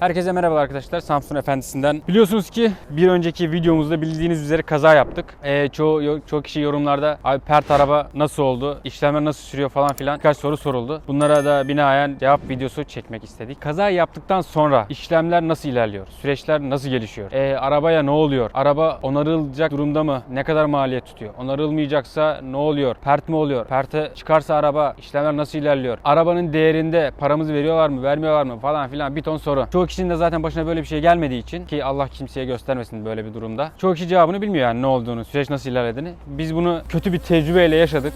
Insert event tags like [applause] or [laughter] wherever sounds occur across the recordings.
Herkese merhaba arkadaşlar Samsun Efendisi'nden. Biliyorsunuz ki bir önceki videomuzda bildiğiniz üzere kaza yaptık. Ee, çoğu, çoğu kişi yorumlarda abi pert araba nasıl oldu, işlemler nasıl sürüyor falan filan birkaç soru soruldu. Bunlara da binaen cevap videosu çekmek istedik. Kaza yaptıktan sonra işlemler nasıl ilerliyor? Süreçler nasıl gelişiyor? Ee, arabaya ne oluyor? Araba onarılacak durumda mı? Ne kadar maliyet tutuyor? Onarılmayacaksa ne oluyor? Pert mi oluyor? Perte çıkarsa araba işlemler nasıl ilerliyor? Arabanın değerinde paramızı veriyorlar mı, vermiyorlar mı falan filan bir ton soru. Çoğu kişinin de zaten başına böyle bir şey gelmediği için ki Allah kimseye göstermesin böyle bir durumda. Çoğu kişi cevabını bilmiyor yani ne olduğunu, süreç nasıl ilerlediğini. Biz bunu kötü bir tecrübeyle yaşadık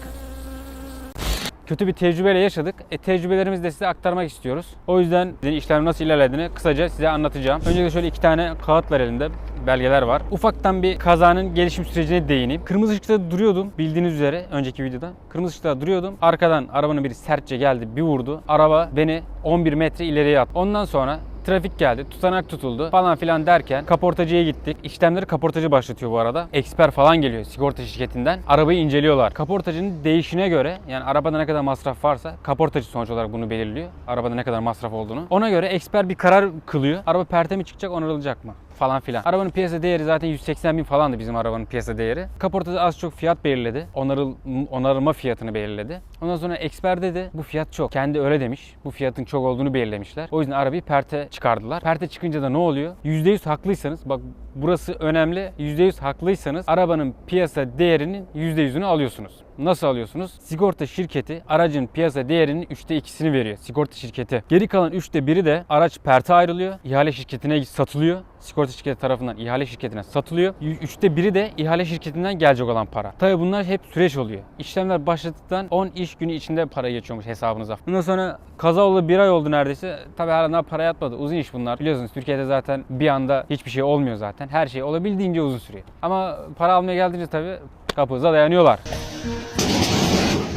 kötü bir tecrübeyle yaşadık. E, tecrübelerimizi de size aktarmak istiyoruz. O yüzden işlem nasıl ilerlediğini kısaca size anlatacağım. Öncelikle şöyle iki tane kağıt var elimde belgeler var. Ufaktan bir kazanın gelişim sürecine değineyim. Kırmızı ışıkta duruyordum bildiğiniz üzere önceki videoda. Kırmızı ışıkta duruyordum. Arkadan arabanın biri sertçe geldi bir vurdu. Araba beni 11 metre ileriye attı. Ondan sonra Trafik geldi, tutanak tutuldu falan filan derken kaportacıya gittik. İşlemleri kaportacı başlatıyor bu arada. Eksper falan geliyor sigorta şirketinden. Arabayı inceliyorlar. Kaportacının değişine göre yani arabada ne kadar masraf varsa kaportacı sonuç olarak bunu belirliyor. Arabada ne kadar masraf olduğunu. Ona göre eksper bir karar kılıyor. Araba perte mi çıkacak, onarılacak mı? Falan filan. Arabanın piyasa değeri zaten 180 bin falandı bizim arabanın piyasa değeri. Kaportacı az çok fiyat belirledi. Onarıl, onarılma fiyatını belirledi. Ondan sonra eksper dedi bu fiyat çok. Kendi öyle demiş. Bu fiyatın çok olduğunu belirlemişler. O yüzden arabayı perte çıkardılar. Perte çıkınca da ne oluyor? %100 haklıysanız bak burası önemli. %100 haklıysanız arabanın piyasa değerinin %100'ünü alıyorsunuz. Nasıl alıyorsunuz? Sigorta şirketi aracın piyasa değerinin 3'te 2'sini veriyor. Sigorta şirketi. Geri kalan 3'te 1'i de araç perte ayrılıyor. İhale şirketine satılıyor. Sigorta şirketi tarafından ihale şirketine satılıyor. 3'te 1'i de ihale şirketinden gelecek olan para. Tabii bunlar hep süreç oluyor. İşlemler başladıktan 10 iş günü içinde para geçiyormuş hesabınıza. Bundan sonra kaza oldu bir ay oldu neredeyse. Tabii hala para yatmadı. Uzun iş bunlar. Biliyorsunuz Türkiye'de zaten bir anda hiçbir şey olmuyor zaten. Her şey olabildiğince uzun sürüyor. Ama para almaya geldiğince tabii kapınıza dayanıyorlar.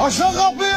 Aşağı kapıyı!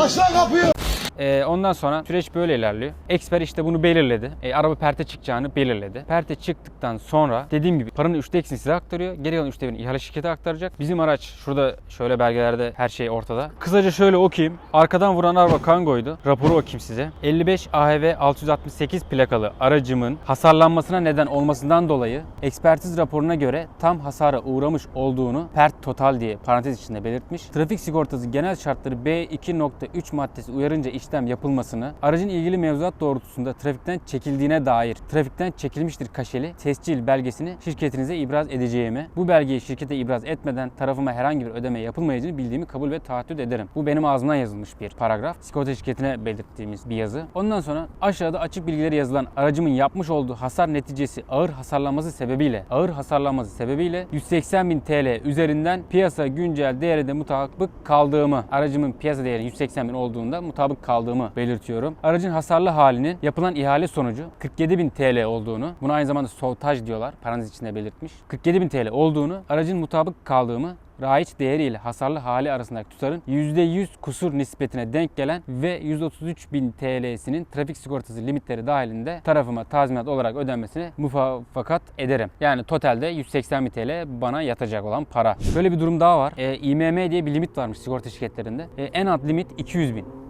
Aşağı kapıyı! Ee, ondan sonra süreç böyle ilerliyor. Eksper işte bunu belirledi. E, araba perte çıkacağını belirledi. Perte çıktıktan sonra dediğim gibi paranın 3'te ikisini size aktarıyor. Geri kalan 3'te birini ihale şirkete aktaracak. Bizim araç şurada şöyle belgelerde her şey ortada. Kısaca şöyle okuyayım. Arkadan vuran araba Kango'ydu. Raporu okuyayım size. 55 AHV 668 plakalı aracımın hasarlanmasına neden olmasından dolayı ekspertiz raporuna göre tam hasara uğramış olduğunu pert total diye parantez içinde belirtmiş. Trafik sigortası genel şartları B2.3 maddesi uyarınca işlem yapılmasını, aracın ilgili mevzuat doğrultusunda trafikten çekildiğine dair trafikten çekilmiştir kaşeli tescil belgesini şirketinize ibraz edeceğimi, bu belgeyi şirkete ibraz etmeden tarafıma herhangi bir ödeme yapılmayacağını bildiğimi kabul ve taahhüt ederim. Bu benim ağzımdan yazılmış bir paragraf. Sigorta şirketine belirttiğimiz bir yazı. Ondan sonra aşağıda açık bilgileri yazılan aracımın yapmış olduğu hasar neticesi ağır hasarlanması sebebiyle ağır hasarlanması sebebiyle 180 bin TL üzerinden piyasa güncel değeri de mutabık kaldığımı aracımın piyasa değeri 180 bin olduğunda mutabık kaldığımı belirtiyorum. Aracın hasarlı halinin yapılan ihale sonucu 47 bin TL olduğunu buna aynı zamanda soltaj diyorlar parantez içinde belirtmiş. 47 bin TL olduğunu aracın mutabık kaldığımı raiç değeri ile hasarlı hali arasındaki tutarın %100 kusur nispetine denk gelen ve 133 bin TL'sinin trafik sigortası limitleri dahilinde tarafıma tazminat olarak ödenmesine muvaffakat ederim. Yani totalde 180 bin TL bana yatacak olan para. Böyle bir durum daha var. E, İMM diye bir limit varmış sigorta şirketlerinde. E, en alt limit 200 bin.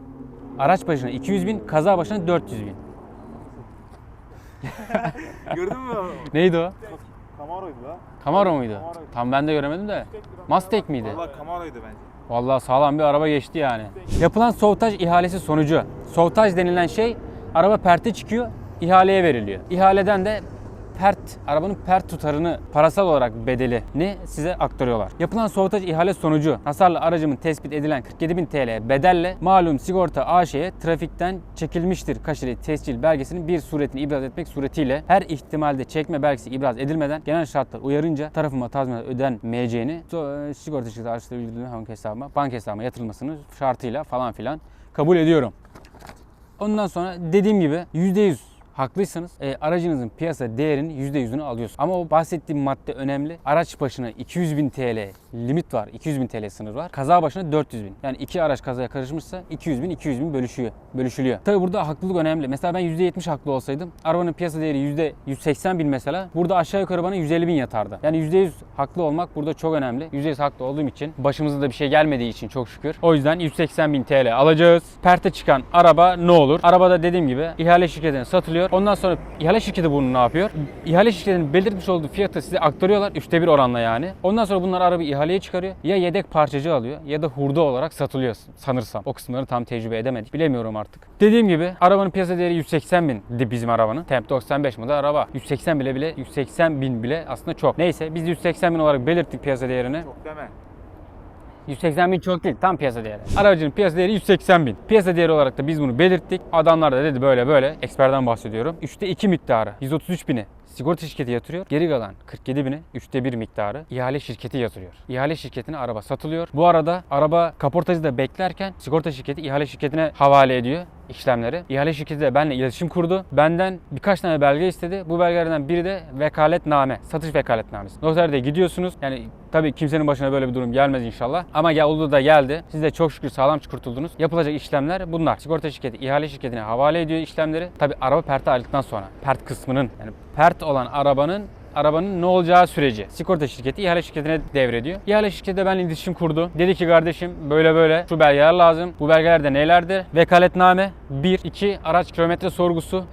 Araç başına 200 bin, kaza başına 400 bin. [laughs] Gördün mü? Neydi o? Camaro'ydu la. Camaro muydu? Camaro'ydu. Tam ben de göremedim de. Mustang miydi? Valla Camaro'ydu bence. Vallahi sağlam bir araba geçti yani. Yapılan soğutaj ihalesi sonucu. Soğutaj denilen şey araba perte çıkıyor, ihaleye veriliyor. İhaleden de pert, arabanın pert tutarını parasal olarak bedelini size aktarıyorlar. Yapılan soğutaj ihale sonucu hasarlı aracımın tespit edilen 47.000 TL bedelle malum sigorta AŞ'ye trafikten çekilmiştir kaşeli tescil belgesinin bir suretini ibraz etmek suretiyle her ihtimalde çekme belgesi ibraz edilmeden genel şartlar uyarınca tarafıma tazminat ödenmeyeceğini so- sigorta şirketi araçları bildirdiğim banka hesabıma, banka hesabıma yatırılmasını şartıyla falan filan kabul ediyorum. Ondan sonra dediğim gibi %100 haklıysanız e, aracınızın piyasa değerinin %100'ünü alıyorsunuz. Ama o bahsettiğim madde önemli. Araç başına 200 bin TL limit var. 200 bin TL sınır var. Kaza başına 400 bin. Yani iki araç kazaya karışmışsa 200 bin 200 bin bölüşüyor. Bölüşülüyor. Tabi burada haklılık önemli. Mesela ben %70 haklı olsaydım arabanın piyasa değeri %180 bin mesela. Burada aşağı yukarı bana 150 bin yatardı. Yani %100 haklı olmak burada çok önemli. %100 haklı olduğum için başımıza da bir şey gelmediği için çok şükür. O yüzden 180 bin TL alacağız. Perte çıkan araba ne olur? Arabada dediğim gibi ihale şirketine satılıyor. Satılıyor. Ondan sonra ihale şirketi bunu ne yapıyor? İhale şirketinin belirtmiş olduğu fiyatı size aktarıyorlar. Üçte bir oranla yani. Ondan sonra bunlar araba ihaleye çıkarıyor. Ya yedek parçacı alıyor ya da hurda olarak satılıyor sanırsam. O kısımları tam tecrübe edemedik. Bilemiyorum artık. Dediğim gibi arabanın piyasa değeri 180 bindi bizim arabanın. Temp 95 model araba. 180 bile bile 180 bin bile aslında çok. Neyse biz 180 bin olarak belirttik piyasa değerini. Çok deme. 180 bin çok değil tam piyasa değeri. Aracın piyasa değeri 180 bin. Piyasa değeri olarak da biz bunu belirttik. Adamlar da dedi böyle böyle. Eksperden bahsediyorum. 3'te 2 miktarı 133 bini sigorta şirketi yatırıyor. Geri kalan 47 bini 3'te 1 miktarı ihale şirketi yatırıyor. İhale şirketine araba satılıyor. Bu arada araba kaportacı da beklerken sigorta şirketi ihale şirketine havale ediyor işlemleri. İhale şirketi de benimle iletişim kurdu. Benden birkaç tane belge istedi. Bu belgelerden biri de vekaletname, satış vekaletnamesi. Noterde gidiyorsunuz. Yani tabii kimsenin başına böyle bir durum gelmez inşallah. Ama ya oldu da geldi. Siz de çok şükür sağlam kurtuldunuz. Yapılacak işlemler bunlar. Sigorta şirketi ihale şirketine havale ediyor işlemleri. Tabii araba perte aldıktan sonra. Pert kısmının yani pert olan arabanın arabanın ne olacağı süreci sigorta şirketi ihale şirketine devrediyor. İhale şirketi de benimle iletişim kurdu. Dedi ki kardeşim böyle böyle şu belgeler lazım. Bu belgeler de nelerdir? Vekaletname 1, 2 araç kilometre sorgusu,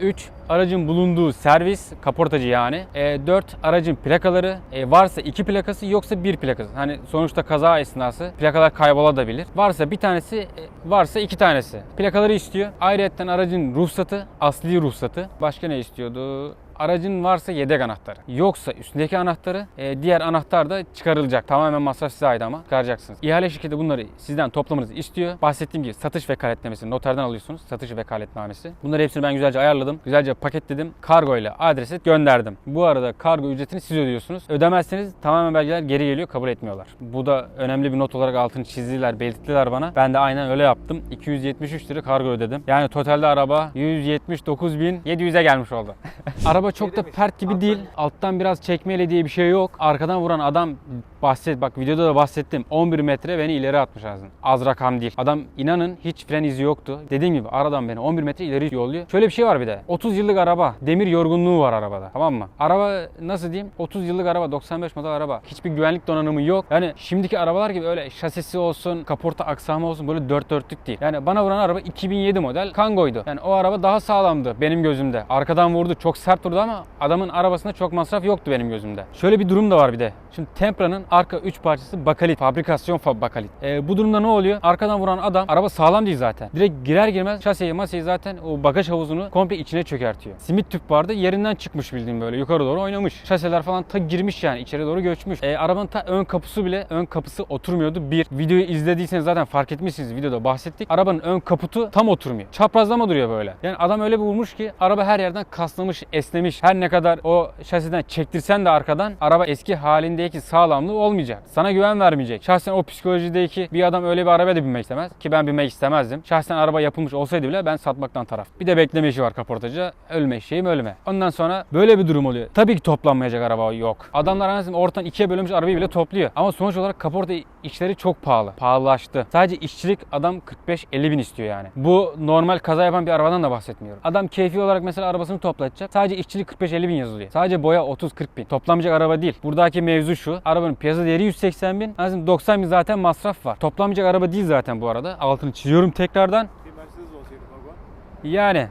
3 aracın bulunduğu servis, kaportacı yani. 4 aracın plakaları, e, varsa 2 plakası yoksa 1 plakası. Hani sonuçta kaza esnası plakalar kaybolabilir. Varsa bir tanesi, e, varsa iki tanesi. Plakaları istiyor. Ayrıca aracın ruhsatı, asli ruhsatı. Başka ne istiyordu? Aracın varsa yedek anahtarı. Yoksa üstündeki anahtarı, e, diğer anahtar da çıkarılacak. Tamamen masraf size ait ama çıkaracaksınız. İhale şirketi bunları sizden toplamanızı istiyor. Bahsettiğim gibi satış vekaletnamesi noterden alıyorsunuz. Satış vekaletnamesi. Bunları hepsini ben güzelce ayarladım. Güzelce paketledim. Kargo ile adrese gönderdim. Bu arada kargo ücretini siz ödüyorsunuz. Ödemezseniz tamamen belgeler geri geliyor. Kabul etmiyorlar. Bu da önemli bir not olarak altını çizdiler, belirttiler bana. Ben de aynen öyle yaptım. 273 lira kargo ödedim. Yani totalde araba 179.700'e gelmiş oldu. [laughs] araba çok da pert gibi değil. Alttan biraz çekmeyle diye bir şey yok. Arkadan vuran adam bahset bak videoda da bahsettim. 11 metre beni ileri atmış aslında. Az rakam değil. Adam inanın hiç fren izi yoktu. Dediğim gibi aradan beni 11 metre ileri yolluyor. Şöyle bir şey var bir de. 30 yıllık araba. Demir yorgunluğu var arabada. Tamam mı? Araba nasıl diyeyim? 30 yıllık araba. 95 model araba. Hiçbir güvenlik donanımı yok. Yani şimdiki arabalar gibi öyle şasisi olsun, kaporta aksamı olsun böyle dört dörtlük değil. Yani bana vuran araba 2007 model Kango'ydu. Yani o araba daha sağlamdı benim gözümde. Arkadan vurdu. Çok sert vurdu ama adamın arabasında çok masraf yoktu benim gözümde. Şöyle bir durum da var bir de. Şimdi Tempra'nın arka 3 parçası bakalit. Fabrikasyon fa- bakalit. Ee, bu durumda ne oluyor? Arkadan vuran adam araba sağlam değil zaten. Direkt girer girmez şaseyi masayı zaten o bagaj havuzunu komple içine çökertiyor. Simit tüp vardı yerinden çıkmış bildiğim böyle yukarı doğru oynamış. Şaseler falan ta girmiş yani içeri doğru göçmüş. Ee, arabanın ta ön kapısı bile ön kapısı oturmuyordu. Bir videoyu izlediyseniz zaten fark etmişsiniz videoda bahsettik. Arabanın ön kaputu tam oturmuyor. Çaprazlama duruyor böyle. Yani adam öyle bir vurmuş ki araba her yerden kaslamış, esnemiş. Her ne kadar o şasiden çektirsen de arkadan araba eski halindeki sağlamlığı olmayacak. Sana güven vermeyecek. Şahsen o psikolojideki bir adam öyle bir arabaya da binmek istemez. Ki ben binmek istemezdim. Şahsen araba yapılmış olsaydı bile ben satmaktan taraf. Bir de bekleme işi var kaportacı. Ölme eşeğim ölme. Ondan sonra böyle bir durum oluyor. Tabii ki toplanmayacak araba yok. Adamlar anasını ortadan ikiye bölünmüş arabayı bile topluyor. Ama sonuç olarak kaporta işleri çok pahalı. Pahalılaştı. Sadece işçilik adam 45-50 bin istiyor yani. Bu normal kaza yapan bir arabadan da bahsetmiyorum. Adam keyfi olarak mesela arabasını toplatacak. Sadece işçilik 45-50 bin yazılıyor. Sadece boya 30-40 bin. Toplanmayacak araba değil. Buradaki mevzu şu. Arabanın piyasa değeri 180 bin. Aslında 90 bin zaten masraf var. Toplanmayacak araba değil zaten bu arada. Altını çiziyorum tekrardan. Yani.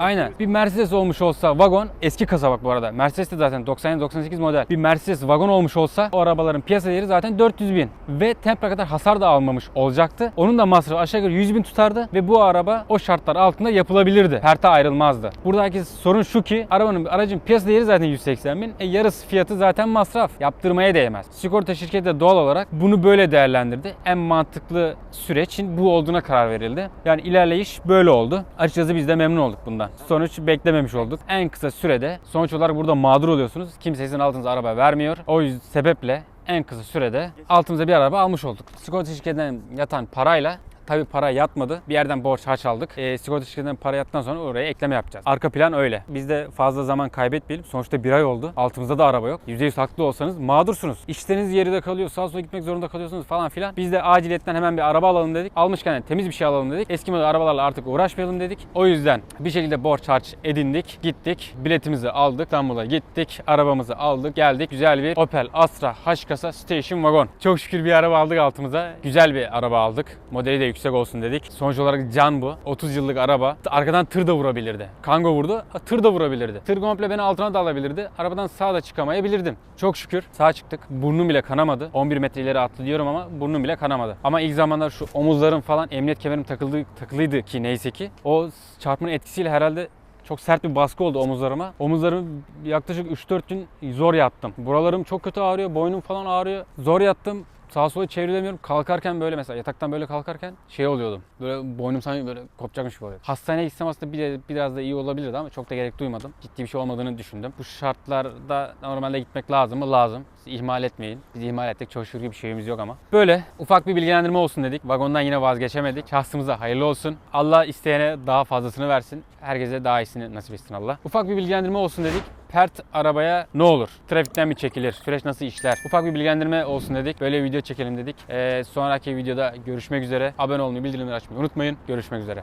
Aynen. Bir Mercedes olmuş olsa vagon eski kasa bak bu arada. Mercedes de zaten 97-98 model. Bir Mercedes vagon olmuş olsa o arabaların piyasa değeri zaten 400 bin. Ve Tempra kadar hasar da almamış olacaktı. Onun da masrafı aşağı yukarı 100 bin tutardı. Ve bu araba o şartlar altında yapılabilirdi. Perte ayrılmazdı. Buradaki sorun şu ki arabanın aracın piyasa değeri zaten 180 bin. E yarısı fiyatı zaten masraf. Yaptırmaya değmez. Sigorta şirketi de doğal olarak bunu böyle değerlendirdi. En mantıklı süreçin bu olduğuna karar verildi. Yani ilerleyiş böyle oldu. Açıkçası biz de memnun olduk bundan. Sonuç beklememiş olduk. En kısa sürede sonuç olarak burada mağdur oluyorsunuz. Kimse sizin altınıza araba vermiyor. O yüzden sebeple en kısa sürede altımıza bir araba almış olduk. Sigorta şirketinden yatan parayla Tabii para yatmadı. Bir yerden borç harç aldık. E, sigorta şirketinden para yattıktan sonra oraya ekleme yapacağız. Arka plan öyle. Biz de fazla zaman kaybetmeyelim. Sonuçta bir ay oldu. Altımızda da araba yok. %100 haklı olsanız mağdursunuz. İşleriniz yerinde kalıyor. Sağa sola gitmek zorunda kalıyorsunuz falan filan. Biz de aciliyetten hemen bir araba alalım dedik. Almışken de temiz bir şey alalım dedik. Eski model arabalarla artık uğraşmayalım dedik. O yüzden bir şekilde borç harç edindik. Gittik. Biletimizi aldık. İstanbul'a gittik. Arabamızı aldık. Geldik. Güzel bir Opel Astra H kasa Station Wagon. Çok şükür bir araba aldık altımıza. Güzel bir araba aldık. Modeli de yüksek yüksek olsun dedik. Sonuç olarak can bu. 30 yıllık araba. Arkadan tır da vurabilirdi. Kango vurdu, tır da vurabilirdi. Tır komple beni altına da alabilirdi. Arabadan sağa da çıkamayabilirdim. Çok şükür sağ çıktık. Burnum bile kanamadı. 11 metre ileri attı diyorum ama burnum bile kanamadı. Ama ilk zamanlar şu omuzlarım falan emniyet kemerim takıldı, takılıydı ki neyse ki. O çarpmanın etkisiyle herhalde çok sert bir baskı oldu omuzlarıma. Omuzlarımı yaklaşık 3-4 gün zor yattım. Buralarım çok kötü ağrıyor, boynum falan ağrıyor. Zor yattım. Sağa sola çeviremiyorum. Kalkarken böyle mesela yataktan böyle kalkarken şey oluyordum. Böyle boynum sanki böyle kopacakmış gibi oluyor. Hastaneye gitsem aslında bir, biraz da iyi olabilirdi ama çok da gerek duymadım. Ciddi bir şey olmadığını düşündüm. Bu şartlarda normalde gitmek lazım mı? Lazım. Siz ihmal etmeyin. Biz ihmal ettik. Çok şükür bir şeyimiz yok ama. Böyle ufak bir bilgilendirme olsun dedik. Vagondan yine vazgeçemedik. Şahsımıza hayırlı olsun. Allah isteyene daha fazlasını versin. Herkese daha iyisini nasip etsin Allah. Ufak bir bilgilendirme olsun dedik. Pert arabaya ne olur? Trafikten mi çekilir? Süreç nasıl işler? Ufak bir bilgilendirme olsun dedik. Böyle video çekelim dedik. Ee, sonraki videoda görüşmek üzere. Abone olmayı, bildirimleri açmayı unutmayın. Görüşmek üzere.